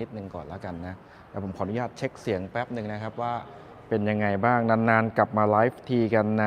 นิดนึงก่อนแล้วกันนะแต่ผมขออนุญาตเช็คเสียงแป๊บหนึ่งนะครับว่าเป็นยังไงบ้าง นานๆ กลับมาไลฟ์ทีกันใน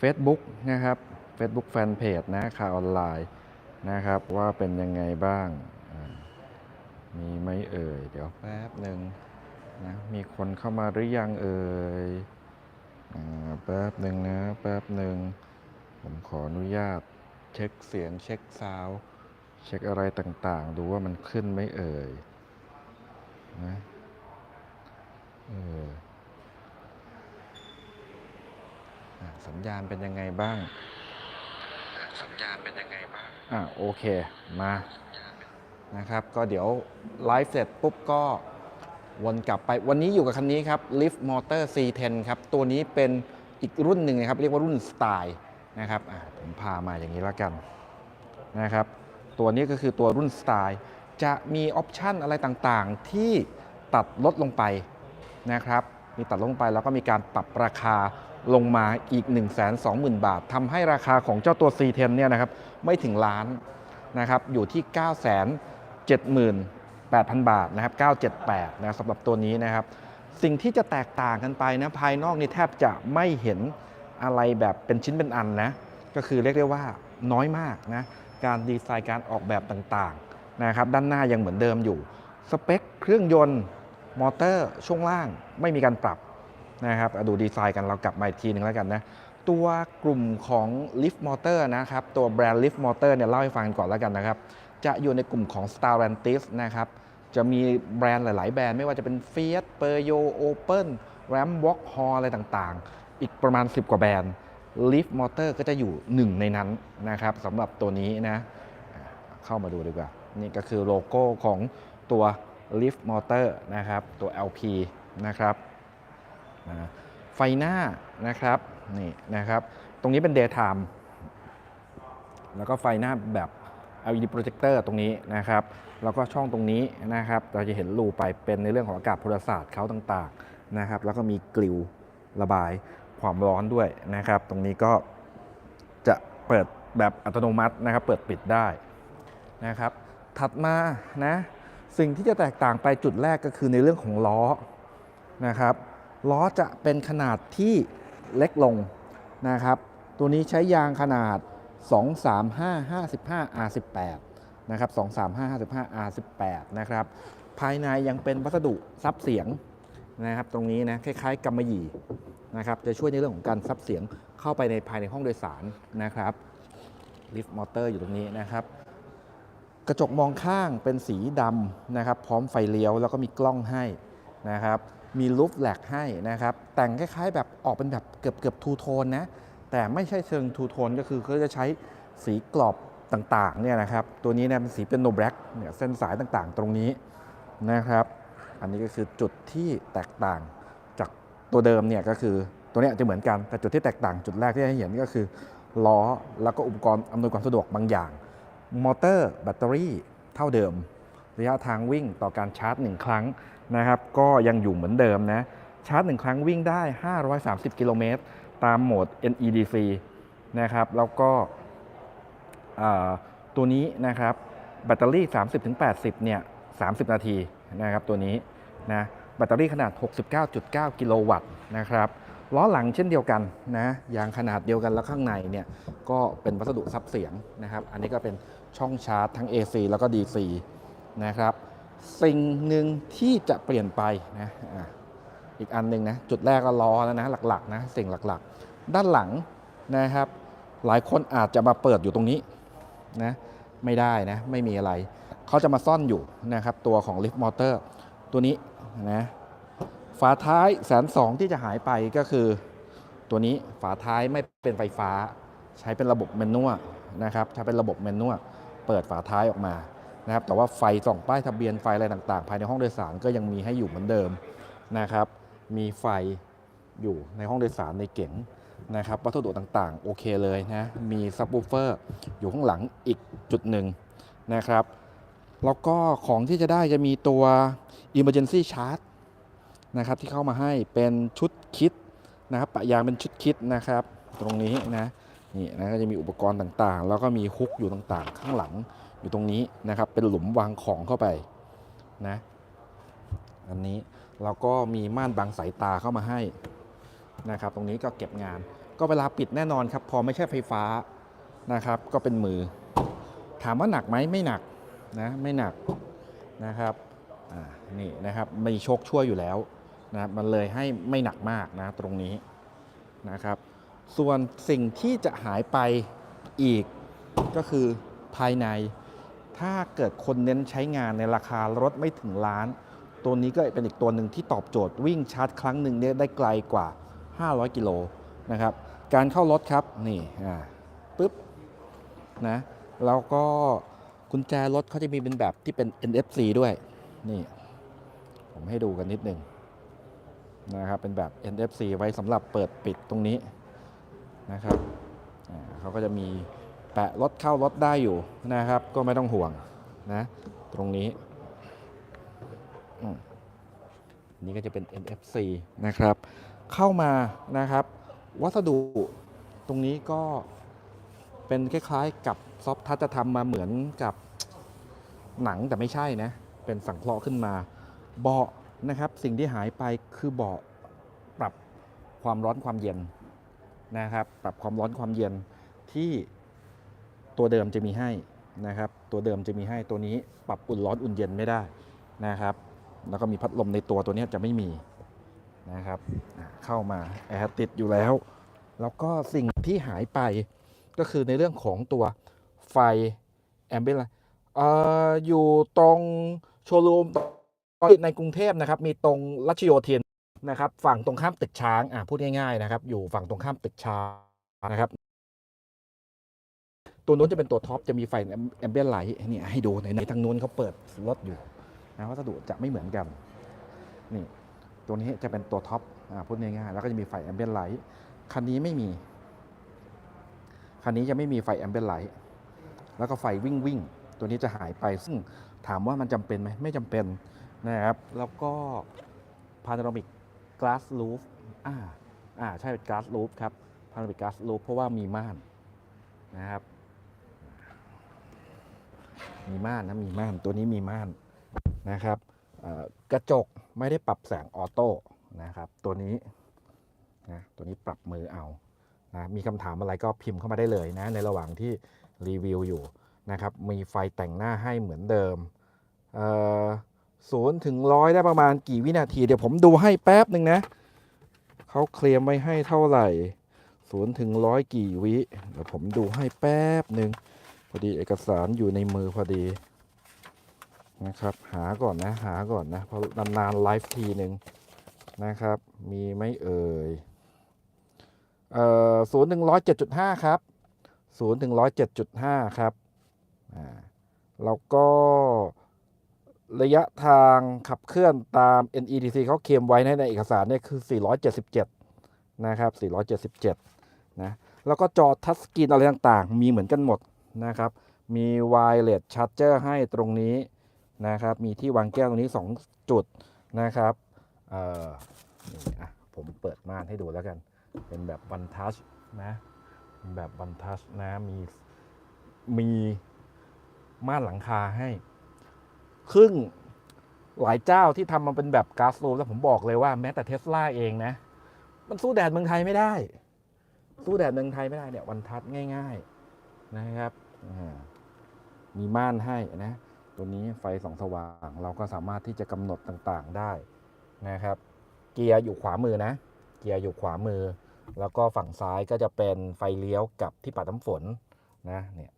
Facebook นะครับ Facebook Fanpage นะข่าวออนไลน์นะครับว่าเป็นยังไงบ้าง มีไหมเอ่ย เดี๋ยวแป๊บหนึ่งนะมีคนเข้ามาหรือยังเอ่ยแป๊บหนึ่งนะแป๊บหนึ่งผมขออนุญาตเช็คเสียงเช็คซาวด์เช็คอะไรต่างๆ ดูว่ามันขึ้นไหมเอ่ย นะเอออะสัญญาณเป็นยังไงบ้าง สัญญาณเป็นยังไงบ้าง อะโอเค มานะครับ ก็เดี๋ยวไลฟ์เสร็จปุ๊บก็วนกลับไป วันนี้อยู่กับคันนี้ครับ Lift Motor C10 ครับ ตัวนี้เป็นอีกรุ่นหนึ่งนะครับ เรียกว่ารุ่นสไตล์นะครับอะผมพามาอย่างนี้แล้วกันนะครับ ตัวนี้ก็คือตัวรุ่นสไตล์ จะมีออปชันอะไรต่างๆ ที่ตัดลดลงไปนะครับ มีตัดลงไปแล้วก็มีการปรับราคาลงมาอีก 1 2 0 0 0 0 บาททำให้ราคาของเจ้าตัว C10 เนี่ยนะครับไม่ถึงล้านนะครับอยู่ที่ 9 7 8 0 0 0 บาทนะครับ978นะสำหรับตัวนี้นะครับ สิ่งที่จะแตกต่างกันไปนะภายนอกนี่แทบจะไม่เห็นอะไรแบบเป็นชิ้นเป็นอันนะก็คือเรียกได้ว่าน้อยมากนะการดีไซน์การออกแบบต่างๆ นะครับด้านหน้ายังเหมือนเดิมอยู่ สเปคเครื่องยนต์มอเตอร์ช่วงล่างไม่มีการปรับนะครับอดูดีไซน์กันเรากลับมาอีกทีหนึ่งแล้วกันนะตัวกลุ่มของ Lift Motor นะครับ ตัวแบรนด์ Lift Motor เนี่ยเล่าให้ฟังก่อนแล้วกันนะครับ จะอยู่ในกลุ่มของ Stellantis นะครับ จะมีแบรนด์หลาย ๆ แบรนด์ไม่ว่าจะเป็น Fiat, p e r o Opel, Ram Walk h a l อะไรต่าง ๆ อีกประมาณ 10 กว่าแบรนด์ Lift Motor ก็จะอยู่หนึ่งในนั้นนะครับสำหรับตัวนี้นะ เข้ามาดูดีกว่า นี่ก็คือโลโก้ของตัว Lift Motor นะครับ ตัว LP นะครับไฟหน้านะครับนี่นะครับ ตรงนี้เป็น daytime แล้วก็ไฟหน้าแบบ LED projector ตรงนี้นะครับ แล้วก็ช่องตรงนี้นะครับ เราจะเห็นรูไปเป็นในเรื่องของอากาศพลศาสตร์เขาต่างๆนะครับ แล้วก็มีกลิวระบายความร้อนด้วยนะครับ ตรงนี้ก็จะเปิดแบบอัตโนมัตินะครับ เปิดปิดได้นะครับ ถัดมานะสิ่งที่จะแตกต่างไปจุดแรกก็คือในเรื่องของล้อนะครับล้อจะเป็นขนาดที่เล็กลงนะครับ ตัวนี้ใช้ยางขนาด 235 55 R18 นะครับ235 55 R18 นะครับ ภายในยังเป็นวัสดุซับเสียงนะครับ ตรงนี้นะคล้ายๆกำมะหยี่นะครับ จะช่วยในเรื่องของการซับเสียงเข้าไปในภายในห้องโดยสารนะครับลิฟต์มอเตอร์อยู่ตรงนี้นะครับ กระจกมองข้างเป็นสีดำนะครับ พร้อมไฟเลี้ยวแล้วก็มีกล้องให้นะครับ มีลูฟแหลกให้นะครับ แต่งคล้ายๆแบบออกเป็นแบบเกือบเกือบทูโทนนะ แต่ไม่ใช่เชิงทูโทนก็คือเขาจะใช้สีกรอบต่างๆเนี่ยนะครับ ตัวนี้เนี่ยเป็นสีเป็นโนแบล็กเนี่ยเส้นสายต่างๆ ตรงนี้นะครับ อันนี้ก็คือจุดที่แตกต่างจากตัวเดิมเนี่ยก็คือตัวนี้จะเหมือนกันแต่จุดที่แตกต่างจุดแรกที่ให้เห็นก็คือล้อแล้วก็อุปกรณ์อำนวยความสะดวกบางอย่าง มอเตอร์แบตเตอรี่เท่าเดิม ระยะทางวิ่งต่อการชาร์จ 1 ครั้งนะครับ ก็ยังอยู่เหมือนเดิมนะชาร์จ 1 ครั้งวิ่งได้ 530 กิโลเมตร ตามโหมด NEDC นะครับ แล้วก็ตัวนี้นะครับแบตเตอรี่ 30-80 เนี่ย 30 นาทีนะครับตัวนี้นะแบตเตอรี่ขนาด 69.9 กิโลวัตต์นะครับล้อหลังเช่นเดียวกันนะยางขนาดเดียวกันแล้วข้างในเนี่ยก็เป็นวัสดุซับเสียงนะครับ อันนี้ก็เป็น ช่องชาร์จทั้ง AC แล้วก็ DC นะครับ สิ่งหนึ่งที่จะเปลี่ยนไปนะอีกอันหนึ่งนะ จุดแรกก็ล้อแล้วนะ หลักๆนะสิ่งหลักๆ ด้านหลังนะครับ หลายคนอาจจะมาเปิดอยู่ตรงนี้นะไม่ได้นะ ไม่มีอะไร เขาจะมาซ่อนอยู่นะครับ ตัวของ Lift Motor ตัวนี้นะฝาท้ายแสนสองที่จะหายไปก็คือ ตัวนี้ฝาท้ายไม่เป็นไฟฟ้า ใช้เป็นระบบแมนนวลนะครับใช้เป็นระบบแมนนวล เปิดฝาท้ายออกมานะครับแต่ว่าไฟส่องป้ายทะเบียนไฟอะไรต่างๆ ภายในห้องโดยสารก็ยังมีให้อยู่เหมือนเดิมนะครับ มีไฟอยู่ในห้องโดยสารในเก๋งนะครับวัสดุต่างๆ โอเคเลยนะมีซับ w ูเฟอร์อยู่ข้างหลังอีกจุดหนึ่งนะครับแล้วก็ของที่จะได้จะมีตัว Emergency Charge นะครับที่เข้ามาให้เป็นชุดคิดนะครับปะยางเป็นชุดคิดนะครับ ตรงนี้นะ นี่นะก็จะมีอุปกรณ์ต่างๆ แล้วก็มีฮุกอยู่ต่างๆ ข้างหลังอยู่ตรงนี้นะครับ เป็นหลุมวางของเข้าไปนะอันนี้เราก็มีม่านบังสายตาเข้ามาให้นะครับ ตรงนี้ก็เก็บงาน ก็เวลาปิดแน่นอนครับ พอไม่ใช่ไฟฟ้านะครับ ก็เป็นมือ ถามว่าหนักไหมไม่หนักนะไม่หนักนะครับอ่านี่นะครับมีโชคช่วยอยู่แล้วนะมันเลยให้ไม่หนักมากนะตรงนี้นะครับ ส่วนสิ่งที่จะหายไปอีกก็คือภายใน ถ้าเกิดคนเน้นใช้งานในราคารถไม่ถึงล้าน ตัวนี้ก็เป็นอีกตัวหนึ่งที่ตอบโจทย์วิ่งชาร์จครั้งหนึ่งเนี่ยได้ไกลกว่า 500 กิโลนะครับ การเข้ารถครับนี่อ่าปึ๊บนะแล้วก็กุญแจรถเขาจะมีเป็นแบบที่เป็น NFC ด้วยนี่ผมให้ดูกันนิดนึงนะครับเป็นแบบ NFC ไว้สำหรับเปิดปิดตรงนี้ นะครับเขาก็จะมีแปะรถเข้ารถได้อยู่นะครับ ก็ไม่ต้องห่วงนะตรงนี้นี่ก็จะเป็น NFC นะครับ เข้ามานะครับ วัสดุตรงนี้ก็เป็นคล้ายๆ กับซอฟทัชจะทำมาเหมือนกับหนังแต่ไม่ใช่นะ เป็นสังเคราะห์ขึ้นมา เบาะนะครับ สิ่งที่หายไปคือเบาะปรับความร้อนความเย็น นะครับ ปรับความร้อนความเย็นที่ตัวเดิมจะมีให้นะครับ ตัวเดิมจะมีให้ตัวนี้ปรับอุ่นร้อนอุ่นเย็นไม่ได้นะครับ แล้วก็มีพัดลมในตัวตัวนี้จะไม่มีนะครับ เข้ามาแอร์ติดอยู่แล้ว แล้วก็สิ่งที่หายไปก็คือในเรื่องของตัวไฟแอมเบ l เอ่ออยู่ตรงโชว์รูมในกรุงเทพนะครับ มีตรงรัชโยธิน นะครับฝั่งตรงข้ามตึกช้างอะพูดง่ายๆนะครับ อยู่ฝั่งตรงข้ามตึกช้างนะครับ ตัวนู้นจะเป็นตัวท็อปจะมีไฟแอมเบียนไลท์นี่ให้ดูในในทางนู้นเขาเปิดรถอยู่นะวัสดุจะไม่เหมือนกันนี่ตัวนี้จะเป็นตัวท็อปอ่าพูดง่ายๆแล้วก็จะมีไฟแอมเบียนไลท์คันนี้ไม่มี คันนี้จะไม่มีไฟแอมเบียนไลท์แล้วก็ไฟวิ่งวิ่งตัวนี้จะหายไปซึ่งถามว่ามันจำเป็นไหมไม่จำเป็นนะครับ แล้วก็ Panoramic Glass Roof อ่าอ่าใช่เป็น Glass Roof ครับ Panoramic Glass Roof เพราะว่ามีม่านนะครับ มีม่านนะมีม่านตัวนี้มีม่านนะครับกระจกไม่ได้ปรับแสงออโต้นะครับ ตัวนี้นะตัวนี้ปรับมือเอานะมีคำถามอะไรก็พิมพ์เข้ามาได้เลยนะในระหว่างที่รีวิวอยู่นะครับ มีไฟแต่งหน้าให้เหมือนเดิมเศูนย์ถึงร้อยได้ประมาณกี่วินาที เดี๋ยวผมดูให้แป๊บหนึ่งนะ เขาเคลมไว้ให้เท่าไหร่ศูนย์ถึงร้อยกี่วิเดี๋ยวผมดูให้แป๊บหนึ่งพอดีเอกสารอยู่ในมือพอดีนะครับ หาก่อนนะหาก่อนนะเพราะนานๆไลฟ์ทีหนึ่งนะครับ มีไหม่เอ่ยเอ่อศูนย์ถึงร้อยเจ็ดจุดห้าครับศูนย์ถึงร้อยเจ็ดจุดห้าครับอ่าแล้วก็ ระยะทางขับเคลื่อนตาม NEDC เขาเคลมไว้ในในเอกสารเนี่ยคือ 477 นะครับ 477 นะ แล้วก็จอทัชสกรีนอะไรต่างๆ มีเหมือนกันหมดนะครับ มีไวเลสชาร์จเจอร์ให้ตรงนี้นะครับ มีที่วางแก้วตรงนี้ 2 จุดนะครับเออนี่อะผมเปิดม่านให้ดูแล้วกัน เป็นแบบวันทัชนะแบบวันทัชนะ มี มีม่านหลังคาให้ ครึ่งหลายเจ้าที่ทำมาเป็นแบบก๊าซรูมแล้วผมบอกเลยว่าแม้แต่เทสลาเองนะ มันสู้แดดเมืองไทยไม่ได้ สู้แดดเมืองไทยไม่ได้เนี่ยวันทัดง่าย ๆนะครับมีม่านให้นะ ตัวนี้ไฟสองสว่าง เราก็สามารถที่จะกำหนดต่างๆได้นะครับ เกียร์อยู่ขวามือนะ เกียร์อยู่ขวามือ แล้วก็ฝั่งซ้ายก็จะเป็นไฟเลี้ยวกับที่ปัดน้ำฝนนะเนี่ย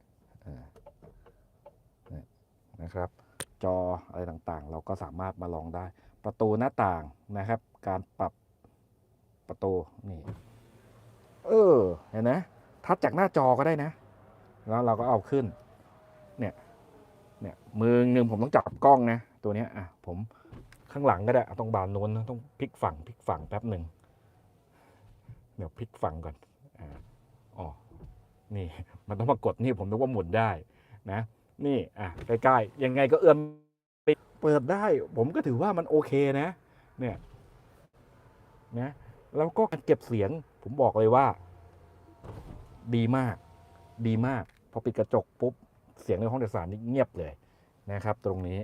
นะครับ จออะไรต่างๆ เราก็สามารถมาลองได้ ประตูหน้าต่างนะครับ การปรับประตูนี่ เออเห็นไหมทัดจากหน้าจอก็ได้นะ แล้วเราก็เอาขึ้น เนี่ย เนี่ยมือหนึ่งผมต้องจับกล้องนะ ตัวนี้อะผมข้างหลังก็ได้เองบานโน้นต้องพลิกฝั่งพลิกฝั่งแป๊บหนึ่งเดี๋ยวพลิกฝั่งก่อนอ๋อนี่ มันต้องมากดนี่ผมนึกว่าหมุนได้นะ นี่อะใกล้ๆยังไงก็เอื้อมไปเปิดได้ ผมก็ถือว่ามันโอเคนะ เนี่ยนะแล้วก็การเก็บเสียง ผมบอกเลยว่า ดีมาก ดีมาก พอปิดกระจกปุ๊บ เสียงในห้องโดยสารนี่เงียบเลยนะครับ ตรงนี้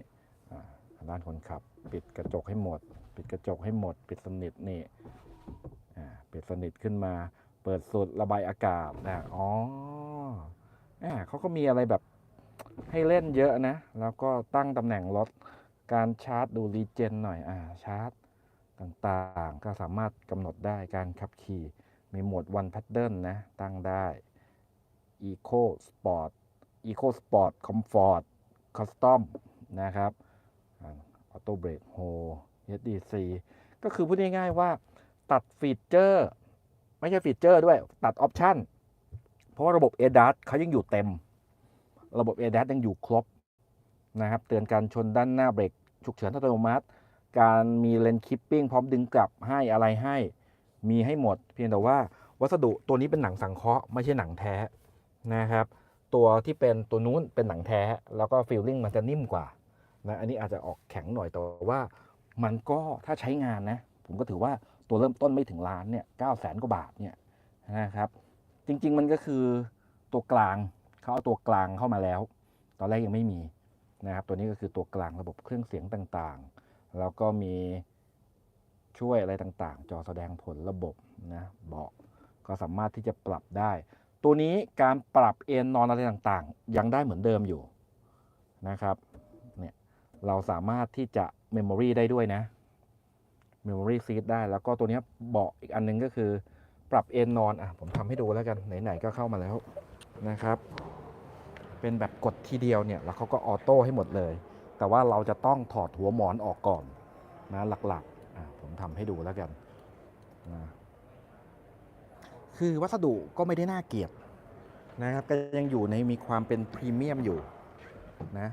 ด้านคนขับ ปิดกระจกให้หมด ปิดกระจกให้หมด ปิดสนิทนี่ปิดสนิทขึ้นมา เปิดสูดระบายอากาศนะอ๋อเขาก็มีอะไรแบบ ให้เล่นเยอะนะ แล้วก็ตั้งตำแหน่งรถการชาร์จดูรีเจนหน่อยอ่าชาร์จต่างๆ ก็สามารถกำหนดได้การขับขี่ มีโหมด one pattern นะ ตั้งได้ eco sport eco sport comfort custom นะครับออโต้เบรกโฮ SDC ก็คือพูดง่ายๆว่าตัดฟีเจอร์ ไม่ใช่ฟีเจอร์ด้วยตัดออปชันเพราะว่าระบบ ADAS เขายังอยู่เต็ม ระบบ ADAS ยังอยู่ครบนะครับ เตือนการชนด้านหน้าเบรกฉุกเฉินอัตโนมัติ การมีเลนคิปปิ้งพร้อมดึงกลับให้อะไรให้ มีให้หมด เพียงแต่ว่าวัสดุตัวนี้เป็นหนังสังเคราะห์ไม่ใช่หนังแท้นะครับ ตัวที่เป็นตัวนู้นเป็นหนังแท้ แล้วก็ฟีลลิ่งมันจะนิ่มกว่านะอันนี้อาจจะออกแข็งหน่อยแต่ว่ามันก็ถ้าใช้งานนะ ผมก็ถือว่าตัวเริ่มต้นไม่ถึงล้านเนี่ยเก้าแสนกว่าบาทเนี่ยนะครับ จริง ๆ มันก็คือตัวกลาง เขาเอาตัวกลางเข้ามาแล้ว ตอนแรกยังไม่มีนะครับ ตัวนี้ก็คือตัวกลางระบบเครื่องเสียงต่างๆ แล้วก็มีช่วยอะไรต่างๆ จอแสดงผลระบบนะเบาะก็สามารถที่จะปรับได้ ตัวนี้การปรับเอนนอนอะไรต่างๆ ยังได้เหมือนเดิมอยู่นะครับเนี่ยเราสามารถที่จะเมมโมรีได้ด้วยนะเมมโมรีซีดได้ แล้วก็ตัวนี้เบาะอีกอันนึงก็คือปรับเอนนอนอะผมทำให้ดูแล้วกันไหนๆก็เข้ามาแล้วนะครับ เป็นแบบกดทีเดียวเนี่ยแล้วเขาก็ออโต้ให้หมดเลย แต่ว่าเราจะต้องถอดหัวหมอนออกก่อนนะหลักๆผมทำให้ดูแล้วกันนะคือวัสดุก็ไม่ได้น่าเกลียดนะครับก็ยังอยู่ในมีความเป็นพรีเมียมอยู่นะ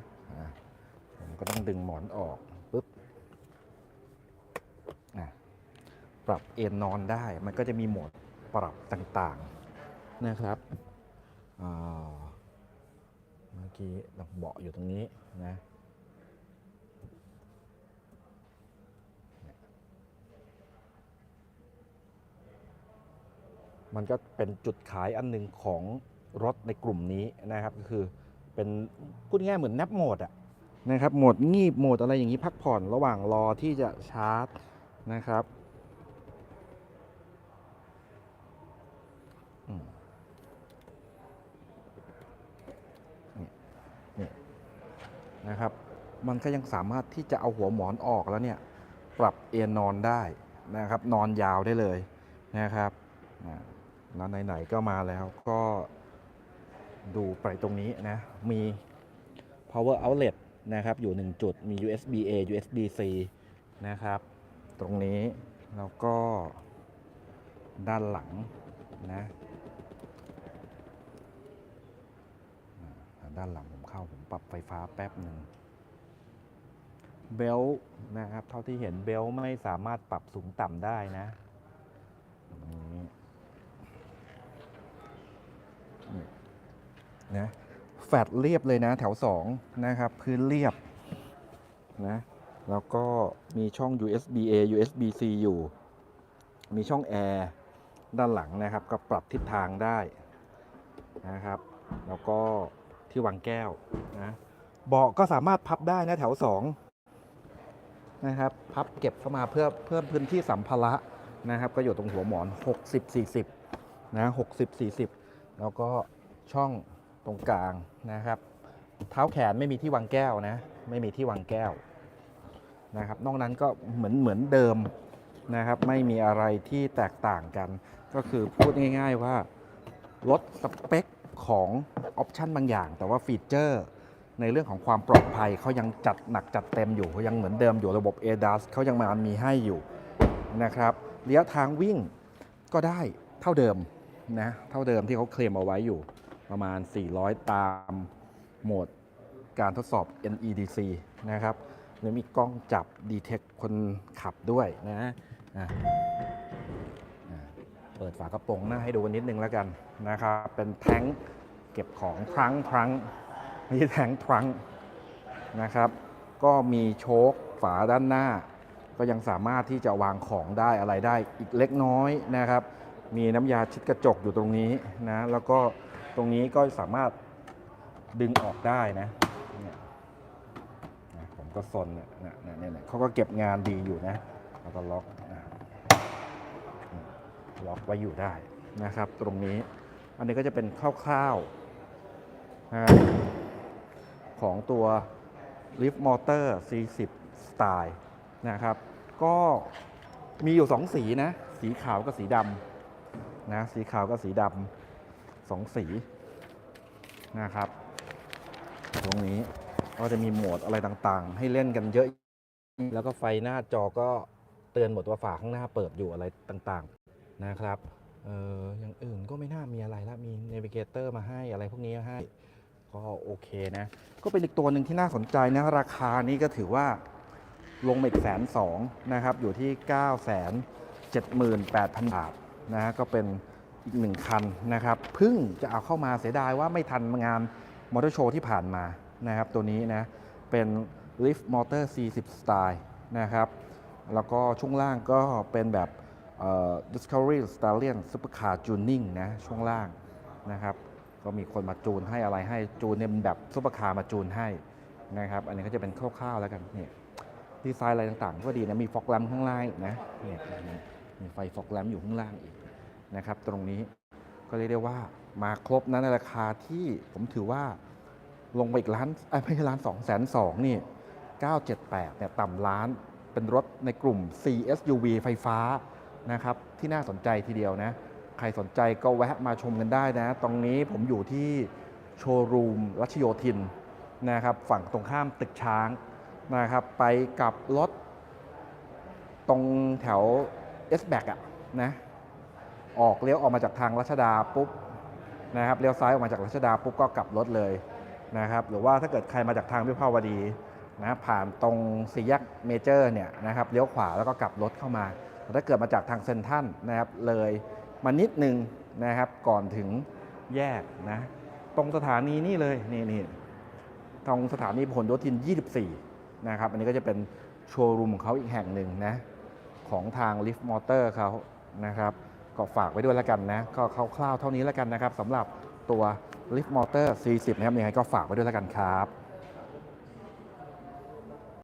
ผมก็ต้องดึงหมอนออกปุ๊บอะปรับเอนนอนได้มันก็จะมีโหมดปรับต่างๆนะครับอ่า กี้เราเบาะอยู่ตรงนี้นะมันก็เป็นจุดขายอันหนึ่งของรถในกลุ่มนี้นะครับ ก็คือเป็นพูดง่ายเหมือนแนบโหมดอะนะครับโหมดงีบโหมดอะไรอย่างนี้พักผ่อนระหว่างรอที่จะชาร์จนะครับอืมนี่นี่ นะครับ มันก็ยังสามารถที่จะเอาหัวหมอนออกแล้วเนี่ยปรับเอนนอนได้นะครับ นอนยาวได้เลยนะครับอ่าแล้วไหนๆก็มาแล้วก็ดูไปตรงนี้นะมี power outlet นะครับอยู่ 1 จุดมี USB A USB C นะครับ ตรงนี้แล้วก็ด้านหลังนะด้านหลังผม เข้าผมปรับไฟฟ้าแป๊บหนึ่งเบลต์นะครับ เท่าที่เห็นเบลต์ไม่สามารถปรับสูงต่ำได้นะตรงนี้นะแฟดเรียบเลยนะแถว 2 นะครับ พื้นเรียบนะแล้วก็มีช่อง USB A USB C อยู่ มีช่องแอร์ด้านหลังนะครับ ก็ปรับทิศทางได้นะครับ แล้วก็ ที่วางแก้วนะเบาะก็สามารถพับได้นะแถว2นะครับพับเก็บเข้ามาเพื่อเพิ่มพื้นที่สัมภาระนะครับ ก็อยู่ตรงหัวหมอน 60 40นะ60 40 แล้วก็ช่องตรงกลางนะครับ เท้าแขนไม่มีที่วางแก้วนะไม่มีที่วางแก้วนะครับนอกนั้นก็เหมือนเหมือนเดิมนะครับ ไม่มีอะไรที่แตกต่างกัน ก็คือพูดง่าย ๆว่าลดสเปค ของออปชันบางอย่าง แต่ว่าฟีเจอร์ในเรื่องของความปลอดภัยเขายังจัดหนักจัดเต็มอยู่เขายังเหมือนเดิมอยู่ระบบ ADAS เขายังมามีให้อยู่นะครับระยะทางวิ่งก็ได้เท่าเดิมนะเท่าเดิมที่เขาเคลมเอาไว้อยู่ประมาณ 400 ตามโหมดการทดสอบ NEDC นะครับแล้วมีกล้องจับ Detect คนขับด้วยนะอะอะ เปิดฝากระโปรงหน้าให้ดูนิดนึงแล้วกันนะครับเป็นแท้งเก็บของทรังทรังมีแทงทรังนะครับ ก็มีโชคฝาด้านหน้า ก็ยังสามารถที่จะวางของได้อะไรได้อีกเล็กน้อยนะครับ มีน้ำยาชิดกระจกอยู่ตรงนี้นะแล้วก็ตรงนี้ก็สามารถดึงออกได้นะเนี่ยผมก็ซนเนี่ยเนี่ยเนี่ยเขาก็เก็บงานดีอยู่นะแล้วก็ล็อก ล็อกไว้อยู่ได้นะครับ ตรงนี้อันนี้ก็จะเป็นคร่าวๆนะครับของตัว Lift Motor C10 Style นะครับ ก็มีอยู่ 2 สีนะ สีขาวกับสีดำนะสีขาวกับสีดำสองสีนะครับ ตรงนี้ก็จะมีโหมดอะไรต่างๆ ให้เล่นกันเยอะ แล้วก็ไฟหน้าจอก็เตือนหมดว่าฝาข้างหน้าเปิดอยู่อะไรต่างๆ นะครับเอออย่างอื่นก็ไม่น่ามีอะไรละมีเนวิเกเตอร์มาให้อะไรพวกนี้มาให้ก็โอเคนะ ก็เป็นอีกตัวหนึ่งที่น่าสนใจนะ ราคานี้ก็ถือว่าลงมาอีกแสนสองนะครับ อยู่ที่ 9 7 8 0 0 0 บาทนะฮะก็เป็นอีกหนึ่งคันนะครับเพิ่งจะเอาเข้ามาเสียดายว่าไม่ทันงานมอเตอร์โชว์ที่ผ่านมานะครับ ตัวนี้นะ เป็น Lift Motor C10 Style นะครับ แล้วก็ช่วงล่างก็เป็นแบบ Discovery Stallion Supercar Tuning นะช่วงล่างนะครับก็มีคนมาจูนให้อะไรให้จูนเนี่ยเป็นแบบซุปเปอร์คาร์มาจูนให้นะครับอันนี้ก็จะเป็นคร่าวๆแล้วกันเนี่ยดีไซน์อะไรต่างๆ ก็ดีนะมีฟอกแลมข้างล่างอีกนะเนี่ยมีไฟฟอกแลมอยู่ข้างล่างอีกนะครับตรงนี้ก็เรียกได้ว่ามาครบนะในราคาที่ผมถือว่าลงไปอีกล้านไม่ใช่ล้านสองแสนสองนี่978เนี่ยต่ำล้านเป็นรถในกลุ่ม CSUV ไฟฟ้า นะครับที่น่าสนใจทีเดียวนะ ใครสนใจก็แวะมาชมกันได้นะ ตรงนี้ผมอยู่ที่โชว์รูมรัชโยธินนะครับฝั่งตรงข้ามตึกช้างนะครับไปกับรถตรงแถว S b a c อะนะออกเลี้ยวออกมาจากทางรัชดาปุ๊บนะครับเลี้ยวซ้ายออกมาจากรัชดาปุ๊บก็กลับรถเลยนะครับหรือว่าถ้าเกิดใครมาจากทางวิภาวดีนะผ่านตรงสี่แยกเมเจอร์เนี่ยนะครับเลี้ยวขวาแล้วก็กลับรถเข้ามา ถ้าเกิดมาจากทางเซนทันนะครับเลยมานิดนึงนะครับก่อนถึงแยกนะตรงสถานีนี่เลยนี่นี่ตรงสถานีพหลโยธิน 24 นะครับ อันนี้ก็จะเป็นโชว์รูมของเขาอีกแห่งหนึ่งนะของทาง Lift Motor เขานะครับก็ฝากไว้ด้วยแล้วกันนะ ก็คร่าวๆเท่านี้แล้วกันนะครับสำหรับตัว Lift Motor C10 นะครับยังไงก็ฝากไว้ด้วยแล้วกันครับ